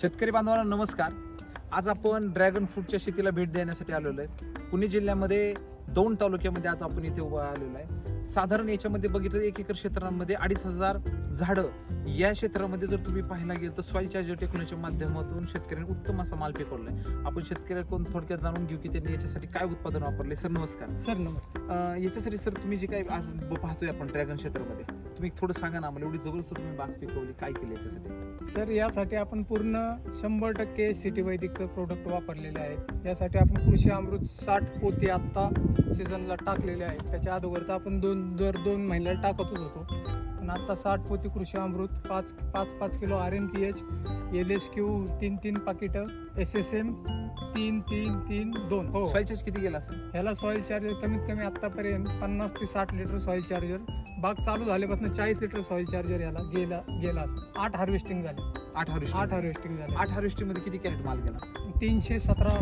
शेतकरी बांधवांना नमस्कार. आज आपण ड्रॅगन फ्रूटच्या शेतीला भेट देण्यासाठी आलेलो आहे. पुणे जिल्ह्यामध्ये दौंड तालुक्यामध्ये आज आपण इथे उभा आलेलो आहे. साधारण याच्यामध्ये बघितलं एक एकर क्षेत्रांमध्ये अडीच हजार झाडं या क्षेत्रामध्ये जर तुम्ही पाहायला गेलं तर सॉईल चार्जर टेक्नॉलॉजीच्या माध्यमातून शेतकऱ्यांनी उत्तम असा माल पिकवलाय आपण शेतकऱ्याकडून थोडक्यात जाणून घेऊ की त्यांनी याच्यासाठी काय उत्पादन वापरले? सर नमस्कार. सर नमस्कार. याच्यासाठी सर तुम्ही जे काय आज पाहतोय आपण ड्रॅगन क्षेत्रामध्ये तुम्ही थोडं सांगा ना आम्हाला एवढी जबरदस्त तुम्ही बाग पिकवली काय केलं याच्यासाठी? सर यासाठी आपण पूर्ण शंभर टक्के सिटी वैदिकचं प्रोडक्ट वापरलेले आहेत यासाठी आपण कृषी अमृत साठ पोती आत्ता सीझनला टाकलेले आहेत. त्याच्या अगोदर तर आपण दोन दर दोन महिन्याला टाकतच होतो. पण आता साठ पोती कृषी अमृत पाच पाच पाच kilo R N P H L S Q तीन तीन पाकिटं एस एस एम तीन तीन तीन दोन. हो. सॉईल चार्ज किती गेला सर ह्याला सॉईल चार्जर कमीत कमी आतापर्यंत पन्नास ते साठ लिटर सॉईल चार्जर बाग चालू झाल्यापासून चाळीस लिटर सॉईल चार्जर याला गेला गेला असं आठ हार्वेस्टिंग झाली. आठ हार्वेस्ट आठ हार्वेस्टिंग झाली. आठ हार्वेस्टिंगमध्ये किती कॅरेट माल गेला? तीनशे सतरा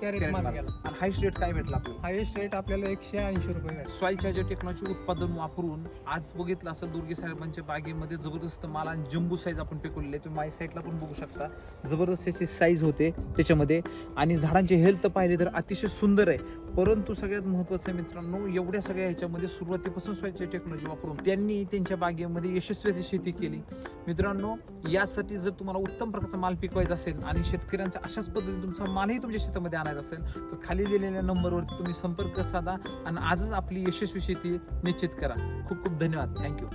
कॅरेट कॅरेट माल. माल. गेला आणि हायस्ट रेट काय भेटला आपल्याला? हायेस्ट रेट आपल्याला एकशे ऐंशी रुपये भेटला. सॉईल चार्जर टेक्नॉलॉजी उत्पादन वापरून आज बघितलं असं दुर्गे साहेबांच्या बागेमध्ये जबरदस्त माल आणि जम्बू साईज आपण पिकवलेली. आहे तुम्ही माझ्या साईडला पण बघू शकता. जबरदस्त त्याची साईज होते त्याच्यामध्ये. आणि झाडांची हेल्थ पाहिली तर अतिशय सुंदर आहे. परंतु सगळ्यात महत्त्वाचं आहे मित्रांनो एवढ्या सगळ्या ह्याच्यामध्ये सुरुवातीपासून सॉईल टेक्नॉलॉजी वापरून त्यांनी त्यांच्या बागेमध्ये यशस्वी शेती केली. मित्रांनो यासाठी जर तुम्हाला उत्तम प्रकारचा माल पिकवायचा असेल आणि शेतकऱ्यांचा अशाच पद्धतीने तुमचा मालही तुमच्या शेतामध्ये आणायचा असेल तर खाली दिलेल्या नंबरवरती तुम्ही संपर्क साधा आणि आजच आपली यशस्वी शेती निश्चित करा. खूप खूप धन्यवाद. थँक्यू